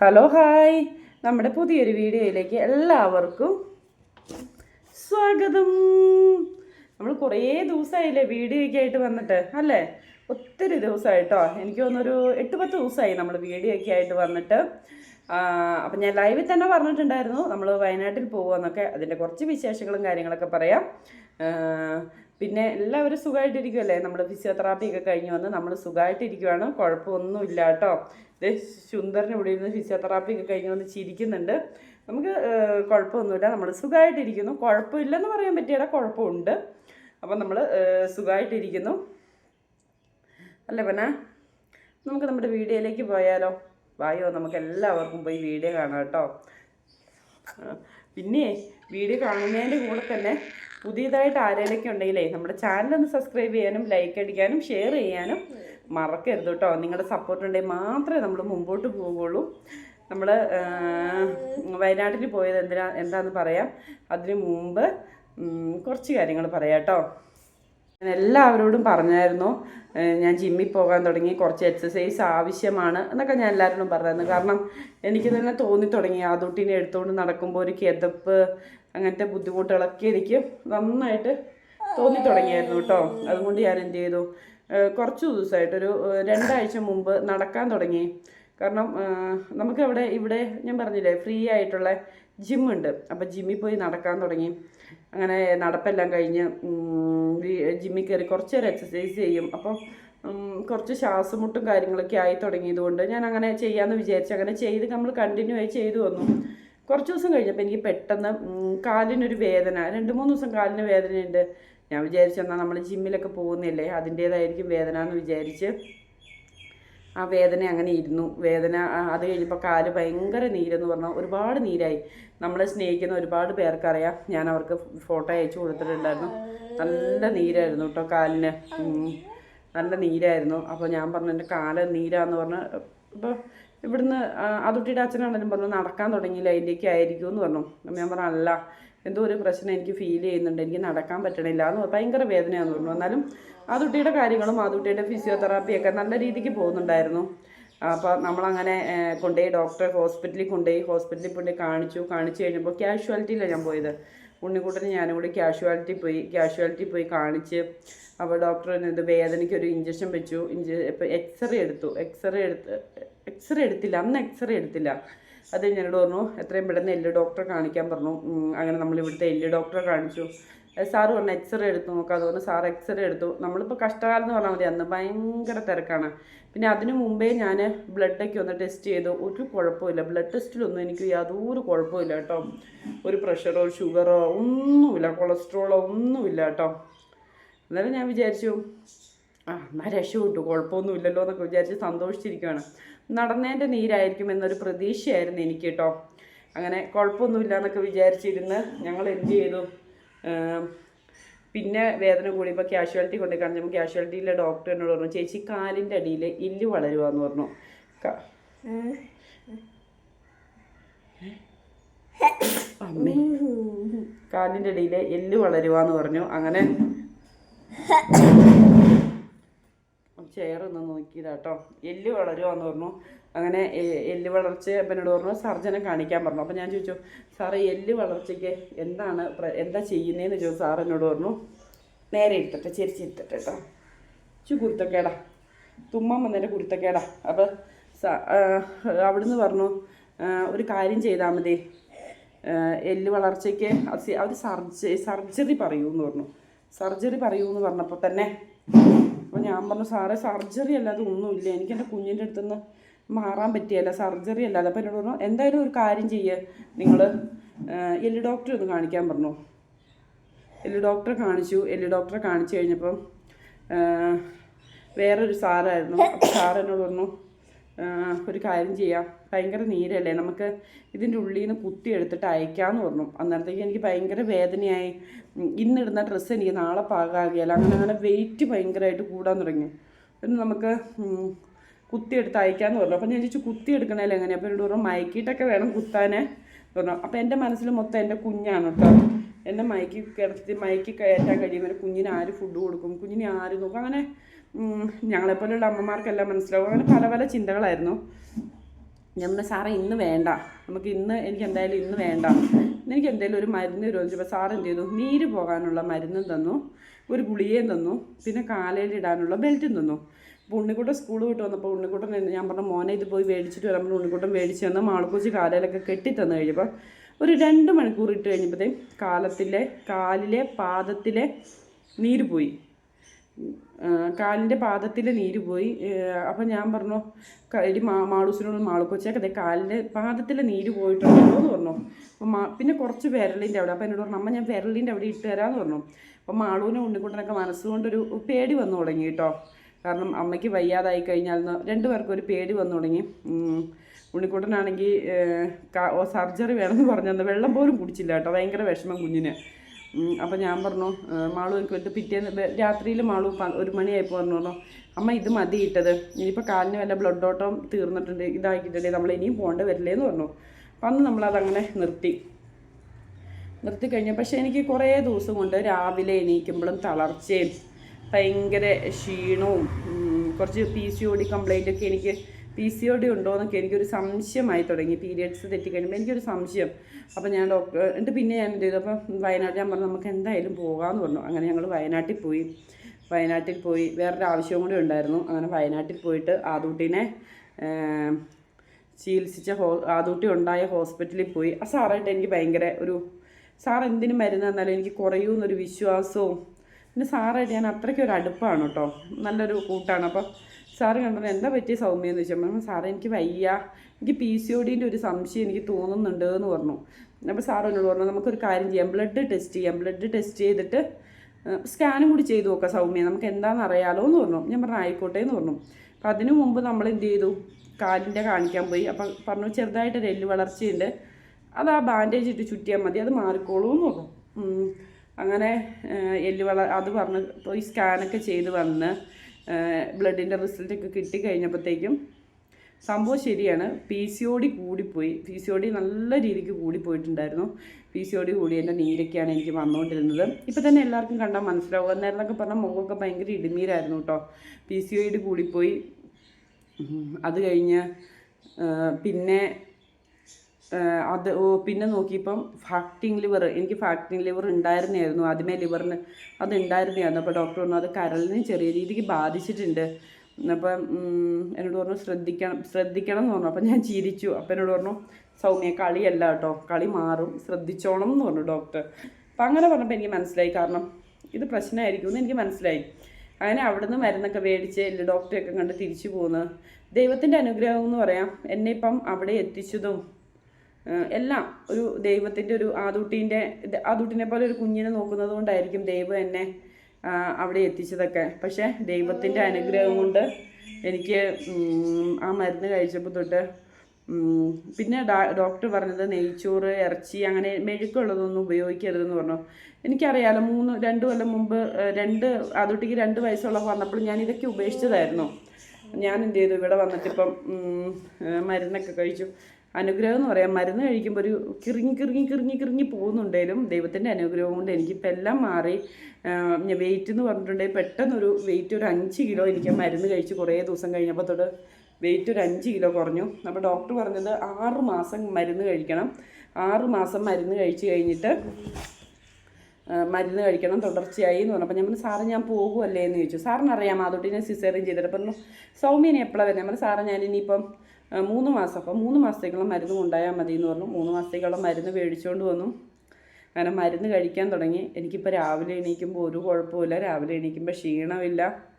Hello hi നമ്മുടെ പുതിയൊരു വീഡിയോയിലേക്ക് എല്ലാവർക്കും സ്വാഗതം. നമ്മൾ കുറേ ദിവസമായില്ലേ വീഡിയോയ്ക്ക് ആയിട്ട് വന്നിട്ട് അല്ലേ? ഒത്തിരി ദിവസമായിട്ടോ? എനിക്ക് തോന്നുന്നൊരു എട്ട് പത്ത് ദിവസമായി നമ്മൾ വീഡിയോയ്ക്ക് ആയിട്ട് വന്നിട്ട്. അപ്പം ഞാൻ ലൈവിൽ തന്നെ പറഞ്ഞിട്ടുണ്ടായിരുന്നു നമ്മൾ വയനാട്ടിൽ പോകുമെന്നൊക്കെ അതിന്റെ കുറച്ച് വിശേഷങ്ങളും കാര്യങ്ങളൊക്കെ പറയാം. പിന്നെ എല്ലാവരും സുഖമായിട്ടിരിക്കുമല്ലേ നമ്മൾ ഫിസിയോതെറാപ്പി ഒക്കെ കഴിഞ്ഞ് വന്ന് നമ്മൾ സുഖമായിട്ടിരിക്കുവാണ് കുഴപ്പമൊന്നുമില്ല കേട്ടോ ഇത് സുന്ദറിന് ഇവിടെ ഇരുന്ന് ഫിസിയോതെറാപ്പി ഒക്കെ കഴിഞ്ഞ് വന്ന് ചിരിക്കുന്നുണ്ട്. നമുക്ക് കുഴപ്പമൊന്നുമില്ല. നമ്മൾ സുഖമായിട്ടിരിക്കുന്നു കുഴപ്പമില്ലെന്ന് പറയാൻ പറ്റിയാൽ കുഴപ്പമുണ്ട്. അപ്പം നമ്മൾ സുഖമായിട്ടിരിക്കുന്നു അല്ലേ പിന്നെ? നമുക്ക് നമ്മുടെ വീഡിയോയിലേക്ക് പോയാലോ? വായോ നമുക്ക് എല്ലാവർക്കും പോയി വീഡിയോ കാണാം കേട്ടോ. പിന്നെ വീഡിയോ കാണുന്നതിന്റെ കൂടെ തന്നെ പുതിയതായിട്ട് ആരെങ്കിലൊക്കെ ഉണ്ടെങ്കിലേ നമ്മുടെ ചാനൽ ഒന്ന് സബ്സ്ക്രൈബ് ചെയ്യാനും ലൈക്ക് അടിക്കാനും ഷെയർ ചെയ്യാനും മറക്കരുത് കേട്ടോ നിങ്ങളുടെ സപ്പോർട്ട് ഉണ്ടെങ്കിൽ മാത്രമേ നമ്മൾ മുമ്പോട്ട് പോവുകയുള്ളൂ. നമ്മൾ വയനാട്ടിൽ പോയത് എന്തിനാ എന്താണെന്ന് പറയാം. അതിന് മുമ്പ് കുറച്ച് കാര്യങ്ങൾ പറയാം കേട്ടോ ഞാൻ എല്ലാവരോടും പറഞ്ഞായിരുന്നു ഞാൻ ജിമ്മിൽ പോകാൻ തുടങ്ങി കുറച്ച് എക്സസൈസ് ആവശ്യമാണ് എന്നൊക്കെ ഞാൻ എല്ലാവരോടും പറഞ്ഞായിരുന്നു. കാരണം എനിക്ക് തന്നെ തോന്നി തുടങ്ങി. ആദൂട്ടിനെ എടുത്തുകൊണ്ട് നടക്കുമ്പോൾ ഒരു കിതപ്പ് അങ്ങനത്തെ ബുദ്ധിമുട്ടുകളൊക്കെ എനിക്ക് നന്നായിട്ട് തോന്നി തുടങ്ങിയായിരുന്നു കേട്ടോ. അതുകൊണ്ട് ഞാൻ എന്ത് ചെയ്തു? കുറച്ച് ദിവസമായിട്ടൊരു രണ്ടാഴ്ച മുമ്പ് നടക്കാൻ തുടങ്ങി. കാരണം നമുക്കവിടെ ഇവിടെ ഞാൻ പറഞ്ഞില്ലേ ഫ്രീ ആയിട്ടുള്ള ജിമ്മുണ്ട് അപ്പോൾ ജിമ്മിൽ പോയി നടക്കാൻ തുടങ്ങി. അങ്ങനെ നടപ്പെല്ലാം കഴിഞ്ഞ് ജിമ്മിൽ കയറി കുറച്ച് നേരം എക്സസൈസ് ചെയ്യും. അപ്പോൾ കുറച്ച് ശ്വാസമുട്ടും കാര്യങ്ങളൊക്കെ ആയി തുടങ്ങിയതുകൊണ്ട് ഞാൻ അങ്ങനെ ചെയ്യാമെന്ന് വിചാരിച്ചു അങ്ങനെ ചെയ്ത് നമ്മൾ കണ്ടിന്യൂ ആയി ചെയ്തു വന്നു. കുറച്ച് ദിവസം കഴിഞ്ഞപ്പോൾ എനിക്ക് പെട്ടെന്ന് കാലിനൊരു വേദന. രണ്ട് മൂന്ന് ദിവസം കാലിന് വേദനയുണ്ട്. ഞാൻ വിചാരിച്ചു എന്നാൽ നമ്മൾ ജിമ്മിലൊക്കെ പോകുന്നില്ലേ അതിന്റേതായിരിക്കും വേദന എന്ന് വിചാരിച്ച് ആ വേദന അങ്ങനെ ഇരുന്നു. വേദന അത് കഴിഞ്ഞപ്പോൾ കാൽ ഭയങ്കര നീരെന്ന് പറഞ്ഞാൽ ഒരുപാട് നീരായി. നമ്മളെ സ്നേഹിക്കുന്ന ഒരുപാട് പേർക്കറിയാം. ഞാൻ അവർക്ക് ഫോട്ടോ അയച്ചു കൊടുത്തിട്ടുണ്ടായിരുന്നു. നല്ല നീരായിരുന്നു കേട്ടോ കാലിന്. നല്ല നീരായിരുന്നു. അപ്പോൾ ഞാൻ പറഞ്ഞു എന്റെ കാൽ നീരാന്ന് പറഞ്ഞ് ഇപ്പോൾ ഇവിടുന്ന് അതുട്ടിയുടെ അച്ഛനാണെങ്കിലും പറഞ്ഞു നടക്കാൻ തുടങ്ങിയില്ല അതിന്റെയൊക്കെ ആയിരിക്കും എന്ന് പറഞ്ഞു ഞാൻ പറഞ്ഞു അല്ല എന്തോ ഒരു പ്രശ്നം എനിക്ക് ഫീൽ ചെയ്യുന്നുണ്ട് എനിക്ക് നടക്കാൻ പറ്റണില്ല എന്ന്. ഭയങ്കര വേദനയാന്ന് പറഞ്ഞു. എന്നാലും അതുട്ടിയുടെ കാര്യങ്ങളും അതുട്ടിയുടെ ഫിസിയോതെറാപ്പിയൊക്കെ നല്ല രീതിക്ക് പോകുന്നുണ്ടായിരുന്നു. അപ്പോൾ നമ്മളങ്ങനെ കൊണ്ടുപോയി ഡോക്ടറെ ഹോസ്പിറ്റലിൽ കൊണ്ടുപോയി ഹോസ്പിറ്റലിൽ കൊണ്ടുപോയി കാണിച്ചു. കാണിച്ചു കഴിഞ്ഞപ്പോൾ ക്യാഷ്വാലിറ്റിയിലാണ് ഞാൻ പോയത്. ഉണ്ണിക്കുട്ടന് ഞാനും കൂടി ക്യാഷ്വാലിറ്റി പോയി. കാഷ്വാലിറ്റി പോയി കാണിച്ച് അപ്പോൾ ഡോക്ടർ ഇത് വേദനയ്ക്ക് ഒരു ഇഞ്ചക്ഷൻ വെച്ചു. ഇഞ്ച ഇപ്പോൾ എക്സ്റേ എടുത്തു. എക്സ്റേ എടുത്ത് എക്സ്റേ എടുത്തില്ല. അന്ന് എക്സ്റേ എടുത്തില്ല. അത് കഴിഞ്ഞ് പറഞ്ഞു എത്രയും പെട്ടെന്ന് എല്ല് ഡോക്ടറെ കാണിക്കാൻ പറഞ്ഞു. അങ്ങനെ നമ്മൾ ഇവിടുത്തെ എല്ല് ഡോക്ടറെ കാണിച്ചു. സാറ് പറഞ്ഞു എക്സ്റേ എടുത്തു നോക്കാം. അതുകൊണ്ട് സാർ എക്സ്റേ എടുത്തു. നമ്മളിപ്പോൾ കഷ്ടകാലം എന്ന് പറഞ്ഞാൽ മതി. അന്ന് ഭയങ്കര തിരക്കാണ്. പിന്നെ അതിനു മുമ്പേ ഞാൻ ബ്ലഡൊക്കെ ഒന്ന് ടെസ്റ്റ് ചെയ്തു. ഒരു കുഴപ്പമില്ല ബ്ലഡ് ടെസ്റ്റിലൊന്നും എനിക്ക് യാതൊരു കുഴപ്പമില്ല കേട്ടോ. ഒരു പ്രഷറോ ഷുഗറോ ഒന്നുമില്ല. കൊളസ്ട്രോളോ ഒന്നുമില്ല കേട്ടോ. എന്നാലും ഞാൻ വിചാരിച്ചു ആ എന്നാൽ രക്ഷപ്പെട്ടു. കുഴപ്പമൊന്നുമില്ലല്ലോ എന്നൊക്കെ വിചാരിച്ച് സന്തോഷിച്ചിരിക്കുകയാണ് നടന്നതിന്റെ നീരായിരിക്കും എന്നൊരു പ്രതീക്ഷയായിരുന്നു എനിക്ക് കേട്ടോ. അങ്ങനെ കുഴപ്പമൊന്നുമില്ല എന്നൊക്കെ വിചാരിച്ചിരുന്ന് ഞങ്ങൾ എന്ത് ചെയ്തു? പിന്നെ വേദന കൂടിയപ്പോൾ ക്യാഷ്വാലിറ്റി കൊണ്ടു കാണിച്ചപ്പോൾ ക്യാഷ്വാലിറ്റിയിലെ ഡോക്ടർ എന്നോട് പറഞ്ഞു ചേച്ചി കാലിന്റെ അടിയിൽ ഇല്ല് വളരുവാന്ന് പറഞ്ഞു. കാലിന്റെ അടിയിൽ എല്ല് വളരുവാന്ന് പറഞ്ഞു. അങ്ങനെ ചെയറൊന്ന് ഒന്ന് നോക്കിയതാട്ടോ എല്ല് വളരുവാന്ന് പറഞ്ഞു. അങ്ങനെ എല്ല് വളർച്ച എന്നോട് പറഞ്ഞു. സർജനെ കാണിക്കാൻ പറഞ്ഞു. അപ്പം ഞാൻ ചോദിച്ചു സാറേ എല്ല് വളർച്ചയ്ക്ക് എന്താണ് എന്താ ചെയ്യുന്നതെന്ന് ചോദിച്ചു. സാർ എന്നോട് പറഞ്ഞു നേരെ ഇരുത്തട്ടെ ചെരിച്ചിരുത്തട്ടെ കേട്ടോ. ചു കുരുത്തക്കേടാ. തുമ്മം വന്നതിന്റെ കുരുത്തക്കേടാ. അപ്പം സ- അവിടുന്ന് പറഞ്ഞു ഒരു കാര്യം ചെയ്താൽ മതി. എല്ല് വളർച്ചയ്ക്ക് അവർ സർജറി സർജറി പറയൂ എന്ന് പറഞ്ഞു. സർജറി പറയൂ എന്ന് പറഞ്ഞപ്പോൾ തന്നെ അപ്പോൾ ഞാൻ പറഞ്ഞു സാറേ സർജറി അല്ലാതെ ഒന്നുമില്ല. എനിക്ക് എന്റെ കുഞ്ഞിന്റെ അടുത്തുനിന്ന് മാറാൻ പറ്റിയല്ല. സർജറി അല്ലാതെ. അപ്പോൾ എന്നോട് പറഞ്ഞു എന്തായാലും ഒരു കാര്യം ചെയ്യുക നിങ്ങൾ എല്ലി ഡോക്ടറെ ഒന്ന് കാണിക്കാൻ പറഞ്ഞു. എല്ലി ഡോക്ടറെ കാണിച്ചു. എല്ലി ഡോക്ടറെ കാണിച്ചു കഴിഞ്ഞപ്പം വേറൊരു സാറായിരുന്നു. അപ്പോൾ സാർ പറഞ്ഞു ഒരു കാര്യം ചെയ്യാം. ഭയങ്കര നീരല്ലേ? നമുക്ക് ഇതിന്റെ ഉള്ളിൽ നിന്ന് കുത്തി എടുത്തിട്ട് അയക്കാമെന്ന് പറഞ്ഞു. അന്നേരത്തേക്ക് എനിക്ക് ഭയങ്കര വേദനയായി. ഇന്നിടുന്ന ഡ്രസ്സ് എനിക്ക് നാളെ പാകാകിയല്ല അങ്ങനെ അങ്ങനെ വെയിറ്റ് ഭയങ്കരമായിട്ട് കൂടാൻ തുടങ്ങി. പിന്നെ നമുക്ക് കുത്തിയെടുത്ത് അയക്കാമെന്ന് പറഞ്ഞു. അപ്പോൾ ഞാൻ ചോദിച്ചു കുത്തിയെടുക്കണേലും എങ്ങനെയാണ് അപ്പോൾ എന്നോട് പറഞ്ഞു മയക്കിയിട്ടൊക്കെ വേണം കുത്താനേ പറഞ്ഞു. അപ്പോൾ എന്റെ മനസ്സിൽ മൊത്തം എന്റെ കുഞ്ഞാണ് കേട്ടോ. എന്നെ മയക്കി കിടത്തി മയക്കി കയറ്റാൻ കഴിയുമ്പോൾ കുഞ്ഞിന് ആര് ഫുഡ് കൊടുക്കും? കുഞ്ഞിനെ ആര് നോക്കും? അങ്ങനെ ഉം, ഞങ്ങളെപ്പോലെയുള്ള അമ്മമാർക്കെല്ലാം മനസ്സിലാവും. അങ്ങനെ പല പല ചിന്തകളായിരുന്നു. ഞാൻ പറഞ്ഞു സാറേ ഇന്ന് വേണ്ട. നമുക്ക് ഇന്ന് എനിക്ക് എന്തായാലും ഇന്ന് വേണ്ട. എനിക്ക് എന്തായാലും ഒരു മരുന്ന് ചോദിച്ചപ്പോൾ സാർ എന്ത് ചെയ്തു? നീര് പോകാനുള്ള മരുന്നും തന്നു ഒരു ഗുളികയും തന്നു പിന്നെ കാലയിൽ ഇടാനുള്ള ബെൽറ്റും തന്നു. അപ്പോൾ ഉണ്ണിക്കുട്ടൻ സ്കൂൾ വിട്ട് വന്നപ്പോൾ ഉണ്ണിക്കുട്ടൻ ഞാൻ പറഞ്ഞ മോനെ ഇത് പോയി മേടിച്ചിട്ട് വരാൻ ഉണ്ണിക്കുട്ടൻ മേടിച്ച് തന്ന് മാളക്കൂച്ചി കാലയിലൊക്കെ കെട്ടിത്തന്നു കഴിഞ്ഞപ്പോൾ ഒരു രണ്ട് മണിക്കൂർ ഇട്ട് കഴിഞ്ഞപ്പോഴത്തേക്കും കാലത്തിലെ കാലിലെ പാദത്തിലെ നീര് പോയി. കാലിന്റെ പാദത്തിൽ നീര് പോയി. അപ്പം ഞാൻ പറഞ്ഞു എടി മാ മാളൂസിനോട് മാളുക്കൊച്ചേക്ക് അതെ കാലിന്റെ പാദത്തിൽ നീര് പോയിട്ടുണ്ടല്ലോ എന്ന് പറഞ്ഞു. അപ്പം മാ പിന്നെ കുറച്ച് വിരലിന്റെ അവിടെ അപ്പം എന്നോട് പറഞ്ഞു അമ്മ ഞാൻ വിരലിന്റെ അവിടെ ഇട്ട് തരാമെന്ന് പറഞ്ഞു. അപ്പം മാളൂനും ഉണ്ണിക്കുട്ടനൊക്കെ മനസ്സുകൊണ്ടൊരു പേടി വന്നു തുടങ്ങി കേട്ടോ. കാരണം അമ്മയ്ക്ക് വയ്യാതായി കഴിഞ്ഞാൽ രണ്ടു പേർക്കും ഒരു പേടി വന്നു തുടങ്ങി. ഉണ്ണിക്കുട്ടനാണെങ്കിൽ സർജറി വേണമെന്ന് പറഞ്ഞു വെള്ളം പോലും കുടിച്ചില്ല കേട്ടോ. ഭയങ്കര വിഷമം കുഞ്ഞിന്. അപ്പം ഞാൻ പറഞ്ഞു "ഏ, മാളു എനിക്ക് വന്നിട്ട് പിറ്റേന്ന് രാത്രിയിൽ മാളു ഒരു മണിയായപ്പോൾ പറഞ്ഞു അമ്മ ഇത് മതി ഇട്ടത്. ഇനിയിപ്പോൾ കാലിന് വല്ല ബ്ലഡ് ഓട്ടം തീർന്നിട്ടുണ്ട് ഇതാക്കിയിട്ടുണ്ട് നമ്മൾ ഇനിയും പോകേണ്ട വരില്ലേന്ന് പറഞ്ഞു. അപ്പം അന്ന് നമ്മളതങ്ങനെ നിർത്തി. നിർത്തി കഴിഞ്ഞു. പക്ഷേ എനിക്ക് കുറേ ദിവസം കൊണ്ട് രാവിലെ എണീക്കുമ്പോഴും തളർച്ചയും ഭയങ്കര ക്ഷീണവും കുറച്ച് P C O D complaint ഒക്കെ എനിക്ക് പി സി ഒ ഡി ഉണ്ടോ എന്നൊക്കെ എനിക്കൊരു സംശയമായി തുടങ്ങി. പീരിയഡ്സ് തെറ്റിക്കഴിയുമ്പോൾ എനിക്കൊരു സംശയം. അപ്പോൾ ഞാൻ ഡോക്ടർ എന്നിട്ട് പിന്നെ ഞാൻ എന്ത് ചെയ്തു? അപ്പോൾ വയനാട്ടിൽ ഞാൻ പറഞ്ഞു നമുക്ക് എന്തായാലും പോകാമെന്ന് പറഞ്ഞു. അങ്ങനെ ഞങ്ങൾ വയനാട്ടിൽ പോയി. വയനാട്ടിൽ പോയി. വേറൊരു ആവശ്യവും കൂടി ഉണ്ടായിരുന്നു. അങ്ങനെ വയനാട്ടിൽ പോയിട്ട് ആദൂട്ടിനെ ചികിത്സിച്ച ഹോ ആദൂട്ടി ഉണ്ടായ ഹോസ്പിറ്റലിൽ പോയി. ആ സാറായിട്ട് എനിക്ക് ഭയങ്കര ഒരു സാർ എന്തിനും മരുന്ന് തന്നാലും എനിക്ക് കുറയൂന്നൊരു വിശ്വാസവും. പിന്നെ സാറായിട്ട് ഞാൻ അത്രയ്ക്കൊരു അടുപ്പാണ് കേട്ടോ. നല്ലൊരു കൂട്ടാണ്. അപ്പോൾ സാറ് കണ്ടത് എന്താ പറ്റിയ സൗമ്യ എന്ന് ചോദിച്ചപ്പോൾ സാറേ എനിക്ക് വയ്യ. എനിക്ക് പി സി ഒ ഡിന്റെ ഒരു സംശയം എനിക്ക് തോന്നുന്നുണ്ട് എന്ന് പറഞ്ഞു. അപ്പോൾ സാർ എന്നോട് പറഞ്ഞു നമുക്കൊരു കാര്യം ചെയ്യാം. ബ്ലഡ് ടെസ്റ്റ് ചെയ്യാം. ബ്ലഡ് ടെസ്റ്റ് ചെയ്തിട്ട് സ്കാനും കൂടി ചെയ്തു നോക്കാം സൗമ്യ. നമുക്ക് എന്താണെന്ന് അറിയാലോ എന്ന് പറഞ്ഞു. ഞാൻ പറഞ്ഞു ആയിക്കോട്ടെ എന്ന് പറഞ്ഞു. അപ്പോൾ അതിനു മുമ്പ് നമ്മൾ എന്ത് ചെയ്തു? കാലിന്റെ കാണിക്കാൻ പോയി. അപ്പം പറഞ്ഞു ചെറുതായിട്ടൊരു എല്ല് വളർച്ചയുണ്ട്. അത് ആ ബാൻഡേജ് ഇട്ട് ചുറ്റിയാൽ മതി. അത് മാറിക്കോളൂ എന്ന് പറഞ്ഞു. അങ്ങനെ എല്ല് വള അത് പറഞ്ഞ് പോയി സ്കാനൊക്കെ ചെയ്ത് വന്ന് ബ്ലഡിന്റെ റിസൾട്ടൊക്കെ കിട്ടിക്കഴിഞ്ഞപ്പോഴത്തേക്കും സംഭവം ശരിയാണ്. പി സി ഒ ഡി കൂടിപ്പോയി. പി സി ഒ ഡി നല്ല രീതിക്ക് കൂടിപ്പോയിട്ടുണ്ടായിരുന്നു. പി സി ഒ ഡി കൂടി എന്റെ നീരൊക്കെയാണ് എനിക്ക് വന്നുകൊണ്ടിരുന്നത്. ഇപ്പോൾ തന്നെ എല്ലാവർക്കും കണ്ടാൽ മനസ്സിലാവും. അന്നേരമൊക്കെ പറഞ്ഞാൽ മുഖമൊക്കെ ഭയങ്കര ഇടുമീരായിരുന്നു കേട്ടോ. പി സി ഒ ഡി കൂടിപ്പോയി. അത് കഴിഞ്ഞ് പിന്നെ അത് പിന്നെ നോക്കിയപ്പം ഫാക്ടിങ് ലിവർ എനിക്ക് ഫാക്ടിങ് ലിവർ ഉണ്ടായിരുന്നായിരുന്നു ആദ്യമേ ലിവറിന് അത് ഉണ്ടായിരുന്നായിരുന്നു അപ്പോൾ ഡോക്ടർ പറഞ്ഞു അത് കരളിന് ചെറിയ രീതിക്ക് ബാധിച്ചിട്ടുണ്ട്. അപ്പം എന്നോട് പറഞ്ഞു ശ്രദ്ധിക്കണം ശ്രദ്ധിക്കണം എന്ന് പറഞ്ഞു. അപ്പം ഞാൻ ചിരിച്ചു. അപ്പം എന്നോട് പറഞ്ഞു സൗമ്യ കളിയല്ല കേട്ടോ. കളി മാറും. ശ്രദ്ധിച്ചോണം എന്ന് പറഞ്ഞു ഡോക്ടർ. അപ്പം അങ്ങനെ പറഞ്ഞപ്പോൾ എനിക്ക് മനസ്സിലായി. കാരണം ഇത് പ്രശ്നമായിരിക്കും എന്ന് എനിക്ക് മനസ്സിലായി. അങ്ങനെ അവിടുന്ന് മരുന്നൊക്കെ മേടിച്ച് എല്ലാ ഡോക്ടറെയൊക്കെ കണ്ട് തിരിച്ചു പോകുന്നത് ദൈവത്തിന്റെ അനുഗ്രഹം എന്ന് പറയാം. എന്നെ ഇപ്പം അവിടെ എത്തിച്ചതും എല്ലാം ഒരു ദൈവത്തിന്റെ ഒരു ആദൂട്ടീന്റെ ആദൂട്ടിനെ പോലെ ഒരു കുഞ്ഞിനെ നോക്കുന്നത് കൊണ്ടായിരിക്കും ദൈവം എന്നെ അവിടെ എത്തിച്ചതൊക്കെ. പക്ഷേ ദൈവത്തിന്റെ അനുഗ്രഹം കൊണ്ട് എനിക്ക് ആ മരുന്ന് കഴിച്ചപ്പോൾ തൊട്ട് പിന്നെ ഡോക്ടർ പറഞ്ഞത് നെയ്ച്ചോറ് ഇറച്ചി അങ്ങനെ മെഴുക്കുള്ളതൊന്നും ഉപയോഗിക്കരുതെന്ന് പറഞ്ഞു. എനിക്കറിയാലോ മൂന്ന് രണ്ട് കൊല്ലം മുമ്പ് രണ്ട് അതുട്ടിക്ക് രണ്ട് വയസ്സുള്ളപ്പോൾ വന്നപ്പോൾ ഞാൻ ഇതൊക്കെ ഉപേക്ഷിച്ചതായിരുന്നു. ഞാൻ എന്ത് ചെയ്തു? ഇവിടെ വന്നിട്ടിപ്പം മരുന്നൊക്കെ കഴിച്ചു. അനുഗ്രഹം എന്ന് പറയാം. മരുന്ന് കഴിക്കുമ്പോൾ ഒരു കിറുങ്ങി കിറുങ്ങി കിറുങ്ങി കിറുങ്ങി പോകുന്നുണ്ടെങ്കിലും ദൈവത്തിന്റെ അനുഗ്രഹം കൊണ്ട് എനിക്കിപ്പോൾ എല്ലാം മാറി. വെയിറ്റ് എന്ന് പറഞ്ഞിട്ടുണ്ടെങ്കിൽ പെട്ടെന്നൊരു വെയിറ്റ് ഒരു അഞ്ച് കിലോ എനിക്ക് മരുന്ന് കഴിച്ച് കുറേ ദിവസം കഴിഞ്ഞപ്പോൾ തൊട്ട് വെയിറ്റ് ഒരു അഞ്ച് കിലോ കുറഞ്ഞു. അപ്പോൾ ഡോക്ടർ പറഞ്ഞത് ആറ് മാസം മരുന്ന് കഴിക്കണം. ആറ് മാസം മരുന്ന് കഴിച്ച് കഴിഞ്ഞിട്ട് മരുന്ന് കഴിക്കണം തുടർച്ചയായി എന്ന് പറഞ്ഞപ്പോൾ ഞാൻ പറഞ്ഞു സാറ് ഞാൻ പോകുമല്ലേ എന്ന് ചോദിച്ചു. സാറിന് അറിയാം ഞാൻ സിസേറിയൻ ചെയ്തിട്ട് പറഞ്ഞു സൗമ്യനെ എപ്പോഴാണ് വരുന്നത് പറഞ്ഞു സാറേ ഞാൻ ഇനിയിപ്പം മൂന്ന് മാസം. അപ്പോൾ മൂന്ന് മാസത്തേക്കുള്ള മരുന്ന് കൊണ്ടായാൽ മതി എന്ന് പറഞ്ഞു. മൂന്ന് മാസത്തേക്കുള്ള മരുന്ന് മേടിച്ചുകൊണ്ട് വന്നു. അങ്ങനെ മരുന്ന് കഴിക്കാൻ തുടങ്ങി. എനിക്കിപ്പോൾ രാവിലെ എണീക്കുമ്പോൾ ഒരു കുഴപ്പമില്ല രാവിലെ എണീക്കുമ്പോൾ ക്ഷീണമില്ല.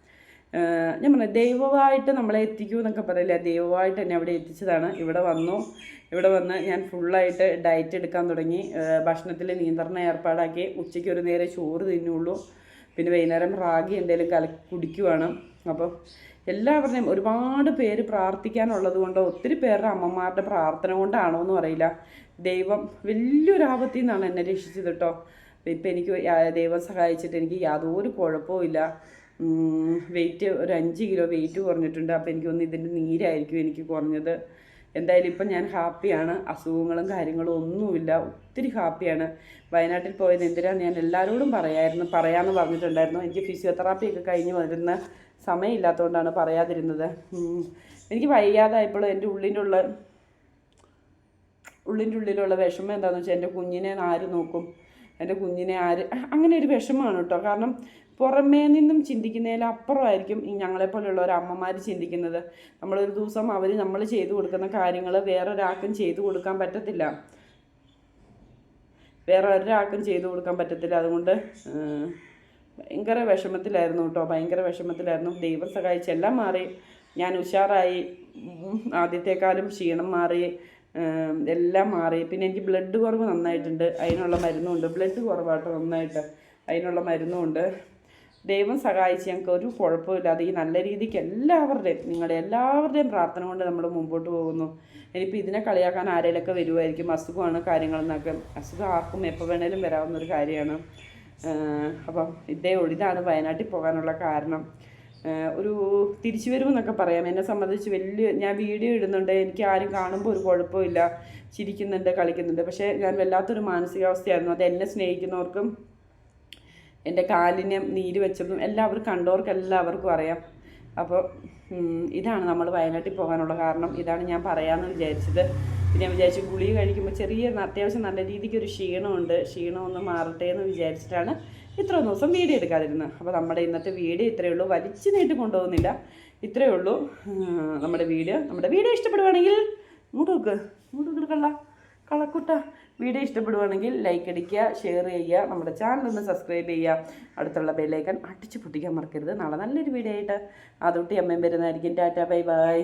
ഞാൻ പറഞ്ഞു ദൈവമായിട്ട് നമ്മളെ എത്തിക്കൂ എന്നൊക്കെ പറയില്ല? ദൈവമായിട്ട് എന്നെ അവിടെ എത്തിച്ചതാണ്. ഇവിടെ വന്നു. ഇവിടെ വന്ന് ഞാൻ ഫുള്ളായിട്ട് ഡയറ്റ് എടുക്കാൻ തുടങ്ങി. ഭക്ഷണത്തിൽ നിയന്ത്രണം ഏർപ്പാടാക്കി. ഉച്ചയ്ക്ക് ഒരു നേരം ചോറ് തിന്നുള്ളൂ. പിന്നെ വൈകുന്നേരം റാഗി എന്തെങ്കിലും കല കുടിക്കുവാണ്. അപ്പം എല്ലാവരുടെയും ഒരുപാട് പേര് പ്രാർത്ഥിക്കാനുള്ളത് കൊണ്ടോ ഒത്തിരി പേരുടെ അമ്മമാരുടെ പ്രാർത്ഥന കൊണ്ടാണോ എന്ന് അറിയില്ല. ദൈവം വലിയൊരു ആപത്തിൽ നിന്നാണ് എന്നെ രക്ഷിച്ചത് കേട്ടോ. ഇപ്പം എനിക്ക് ദൈവം സഹായിച്ചിട്ട് എനിക്ക് യാതൊരു കുഴപ്പമില്ല വെയിറ്റ് ഒരു അഞ്ച് കിലോ വെയിറ്റ് കുറഞ്ഞിട്ടുണ്ട്. അപ്പോൾ എനിക്ക് തോന്നുന്നു ഇതിന്റെ നീരായിരിക്കും എനിക്ക് കുറഞ്ഞത്. എന്തായാലും ഇപ്പം ഞാൻ ഹാപ്പിയാണ് അസുഖങ്ങളും കാര്യങ്ങളും ഒന്നുമില്ല. ഒത്തിരി ഹാപ്പിയാണ് വയനാട്ടിൽ പോയത് എന്തിനാണ് ഞാൻ എല്ലാവരോടും പറയായിരുന്നു. പറയാമെന്ന് പറഞ്ഞിട്ടുണ്ടായിരുന്നു. എനിക്ക് ഫിസിയോതെറാപ്പി ഒക്കെ കഴിഞ്ഞ് വരുന്ന സമയമില്ലാത്തതുകൊണ്ടാണ് പറയാതിരുന്നത്. എനിക്ക് വയ്യാതായപ്പോൾ എന്റെ ഉള്ളിന്റെ ഉള്ള ഉള്ളിന്റെ ഉള്ളിലുള്ള വിഷമം എന്താണെന്ന് വെച്ചാൽ എന്റെ കുഞ്ഞിനെ ആര് നോക്കും? എന്റെ കുഞ്ഞിനെ ആര് അങ്ങനെ ഒരു വിഷമമാണ് കേട്ടോ. കാരണം പുറമേ നിന്നും ചിന്തിക്കുന്നതിലപ്പുറമായിരിക്കും ഈ ഞങ്ങളെപ്പോലെയുള്ള ഒരു അമ്മമാർ ചിന്തിക്കുന്നത്. നമ്മളൊരു ദിവസം അവർ നമ്മൾ ചെയ്തു കൊടുക്കുന്ന കാര്യങ്ങൾ വേറൊരാൾക്കും ചെയ്തു കൊടുക്കാൻ പറ്റത്തില്ല. വേറെ ഒരാൾക്കും ചെയ്തു കൊടുക്കാൻ പറ്റത്തില്ല. അതുകൊണ്ട് ഭയങ്കര വിഷമത്തിലായിരുന്നു കേട്ടോ. ഭയങ്കര വിഷമത്തിലായിരുന്നു. ദൈവം സഹായിച്ചെല്ലാം മാറി. ഞാൻ ഉഷാറായി. ആദ്യത്തെക്കാളും ക്ഷീണം മാറി. എല്ലാം മാറി. പിന്നെ എനിക്ക് ബ്ലഡ് കുറവ് നന്നായിട്ടുണ്ട്. അതിനുള്ള മരുന്നുണ്ട്. ബ്ലഡ് കുറവാട്ടോ നന്നായിട്ട്. അതിനുള്ള മരുന്നുണ്ട്. ദൈവം സഹായിച്ച് ഞങ്ങൾക്ക് ഒരു കുഴപ്പമില്ലാതെ ഈ നല്ല രീതിക്ക് എല്ലാവരുടെയും നിങ്ങളുടെ എല്ലാവരുടെയും പ്രാർത്ഥന കൊണ്ട് നമ്മൾ മുമ്പോട്ട് പോകുന്നു. ഇനിയിപ്പോൾ ഇതിനെ കളിയാക്കാൻ ആരെങ്കിലൊക്കെ വരുമായിരിക്കും അസുഖമാണ് കാര്യങ്ങളെന്നൊക്കെ. അസുഖം ആർക്കും എപ്പോൾ വേണേലും വരാവുന്ന ഒരു കാര്യമാണ്. അപ്പം ഇതേ ഇതാണ് വയനാട്ടിൽ പോകാനുള്ള കാരണം. ഒരു തിരിച്ചു വരുമെന്നൊക്കെ പറയാം. എന്നെ സംബന്ധിച്ച് വലിയ ഞാൻ വീഡിയോ ഇടുന്നുണ്ട്. എനിക്ക് ആരും കാണുമ്പോൾ ഒരു കുഴപ്പമില്ല. ചിരിക്കുന്നുണ്ട് കളിക്കുന്നുണ്ട്. പക്ഷേ ഞാൻ വല്ലാത്തൊരു മാനസികാവസ്ഥയായിരുന്നു. അത് എന്നെ സ്നേഹിക്കുന്നവർക്കും എന്റെ കാലിന് നീര് വെച്ചതും എല്ലാവർക്കും കണ്ടവർക്ക് എല്ലാവർക്കും അറിയാം. അപ്പോൾ ഇതാണ് നമ്മൾ വയനാട്ടിൽ പോകാനുള്ള കാരണം. ഇതാണ് ഞാൻ പറയാമെന്ന് വിചാരിച്ചത്. പിന്നെ വിചാരിച്ചു ഗുളിക കഴിക്കുമ്പോൾ ചെറിയ അത്യാവശ്യം നല്ല രീതിക്ക് ഒരു ക്ഷീണമുണ്ട്. ക്ഷീണമൊന്ന് മാറട്ടെ എന്ന് വിചാരിച്ചിട്ടാണ് ഇത്ര ദിവസം വീഡിയോ എടുക്കാതിരുന്നത്. അപ്പോൾ നമ്മുടെ ഇന്നത്തെ വീഡിയോ ഇത്രയേ ഉള്ളൂ. വലിച്ചു നീട്ടി കൊണ്ടുപോകുന്നില്ല. ഇത്രയേ ഉള്ളൂ. നമ്മുടെ വീഡിയോ. നമ്മുടെ വീഡിയോ ഇഷ്ടപ്പെടുവാണെങ്കിൽ ഇങ്ങോട്ട് നോക്ക് ഇങ്ങോട്ട് നോക്ക് കള്ള. കളക്കുട്ട. വീഡിയോ ഇഷ്ടപ്പെടുവാണെങ്കിൽ ലൈക്ക് അടിക്കുക ഷെയർ ചെയ്യുക നമ്മുടെ ചാനൽ ഒന്ന് സബ്സ്ക്രൈബ് ചെയ്യുക. അടുത്തുള്ള ബെല്ലൈക്കൺ അടിച്ചു പൊട്ടിക്കാൻ മറക്കരുത്. നാളെ നല്ലൊരു വീഡിയോ ആയിട്ട്. അതുകൊട്ടി അമ്മയും വരുന്നതായിരിക്കും ടാറ്റ ബൈ ബൈ